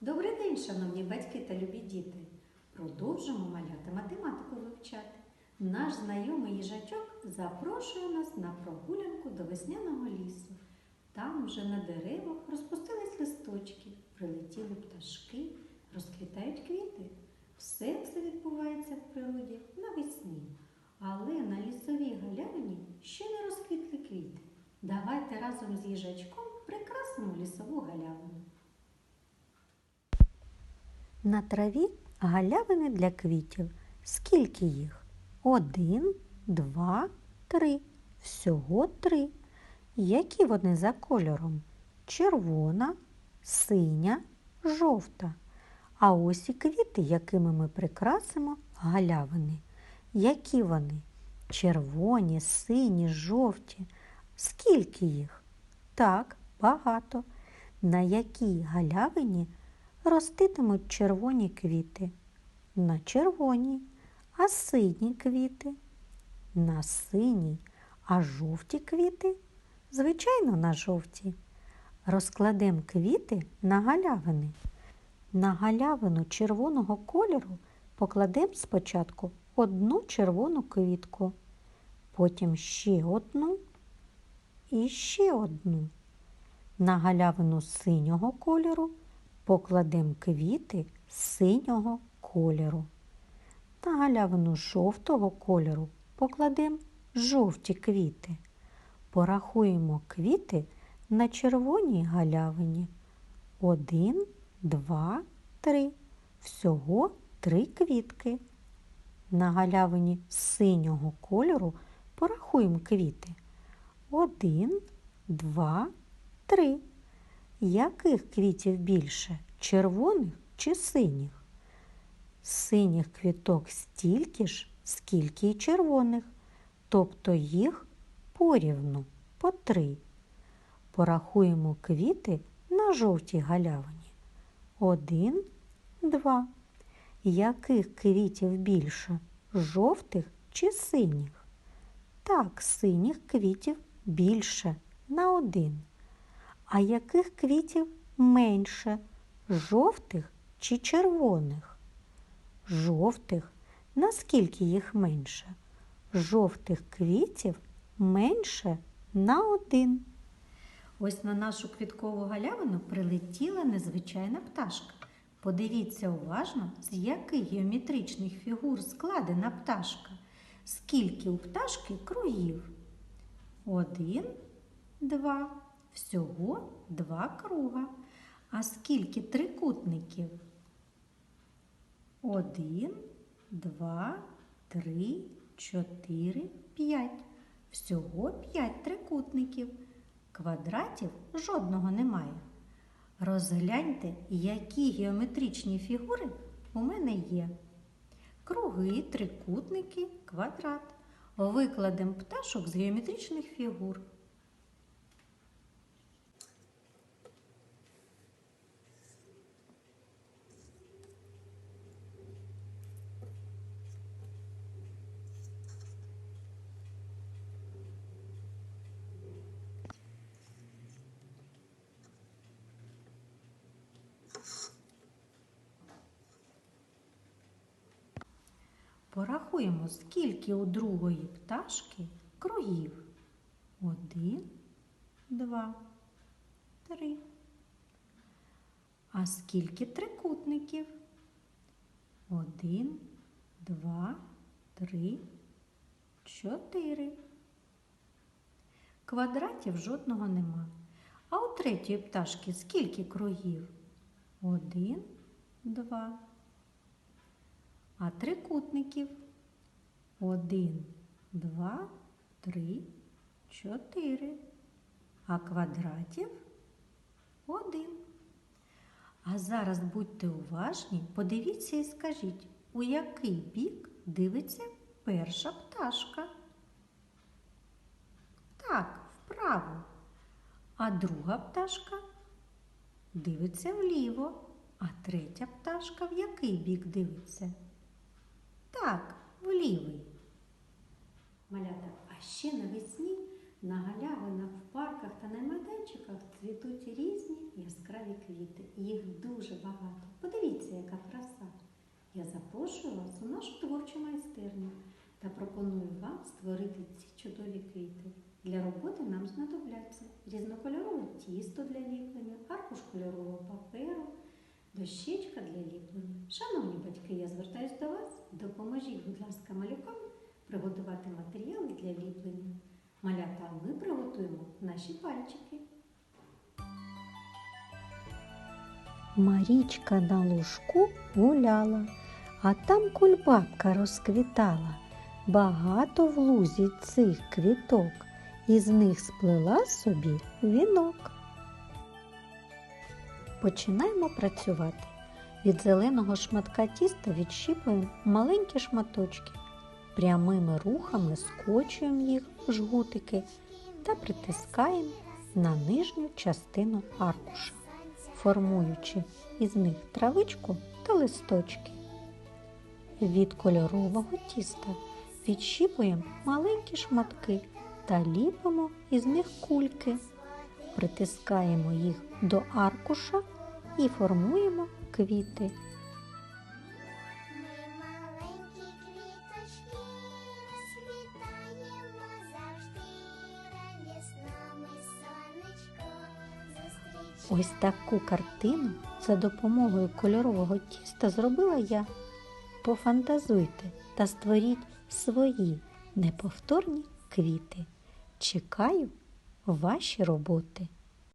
Добрий день, шановні батьки та любі діти! Продовжимо маляти математику вивчати. Наш знайомий їжачок запрошує нас на прогулянку до весняного лісу. Там вже на деревах розпустились листочки, прилетіли пташки, розквітають квіти. Все це відбувається в природі навесні. Але на лісовій галявині ще не розквітли квіти. Давайте разом з їжачком прикрасимо лісову галявину. На траві галявини для квітів. Скільки їх? Один, два, три. Всього три. Які вони за кольором? Червона, синя, жовта. А ось і квіти, якими ми прикрасимо галявини. Які вони? Червоні, сині, жовті. Скільки їх? Так, багато. На якій галявині роститимуть червоні квіти? На червоній, а сині квіти? На синій, а жовті квіти? Звичайно, на жовтій. Розкладемо квіти на галявини. На галявину червоного кольору покладемо спочатку одну червону квітку, потім ще одну і ще одну. На галявину синього кольору покладемо квіти синього кольору. На галявину жовтого кольору покладемо жовті квіти. Порахуємо квіти на червоній галявині. Один, два, три. Всього три квітки. На галявині синього кольору порахуємо квіти. Один, два, три. Яких квітів більше? Червоних чи синіх? Синіх квіток стільки ж, скільки й червоних, тобто їх порівну по три. Порахуємо квіти на жовтій галявині. Один, два. Яких квітів більше? Жовтих чи синіх? Так, синіх квітів більше на один. А яких квітів менше? Жовтих чи червоних? Жовтих. Наскільки їх менше? Жовтих квітів менше на один. Ось на нашу квіткову галявину прилетіла незвичайна пташка. Подивіться уважно, з яких геометричних фігур складена пташка. Скільки у пташки кругів? Один, два. Всього два круга. А скільки трикутників? Один, два, три, чотири, п'ять. Всього п'ять трикутників. Квадратів жодного немає. Розгляньте, які геометричні фігури у мене є. Круги, трикутники, квадрат. Викладемо пташок з геометричних фігур. Порахуємо, скільки у другої пташки кругів. Один, два, три. А скільки трикутників? Один, два, три, чотири. Квадратів жодного нема. А у третьої пташки скільки кругів? Один, два. А трикутників один, два, три, чотири. А квадратів один. А зараз будьте уважні, подивіться і скажіть, у який бік дивиться перша пташка? Так, вправо. А друга пташка дивиться вліво, а третя пташка в який бік дивиться? Лівий. Малята, а ще навесні на галявинах, в парках та на майданчиках цвітуть різні яскраві квіти. їх дуже багато. Подивіться, яка краса. Я запрошую вас у нашу творчу майстерню та пропоную вам створити ці чудові квіти. Для роботи нам знадобляться різнокольорове тісто для ліплення, аркуш кольорового паперу, дощечка для ліплення. Шановні батьки, я звертаюся до вас. Допоможіть, будь ласка, малюкам приготувати матеріали для ліплення. Малята, ми приготуємо наші пальчики. Марічка на лужку гуляла, а там кульбабка розквітала. Багато в лузі цих квіток, із них сплела собі вінок. Починаємо працювати. Від зеленого шматка тіста відщіпуємо маленькі шматочки. Прямими рухами скочуємо їх в жгутики та притискаємо на нижню частину аркуша формуючи із них травичку та листочки. Від кольорового тіста відщіпуємо маленькі шматки та ліпимо із них кульки. Притискаємо їх до аркуша і формуємо квіти. Ось таку картину за допомогою кольорового тіста зробила я. Пофантазуйте та створіть свої неповторні квіти. Чекаю ваші роботи.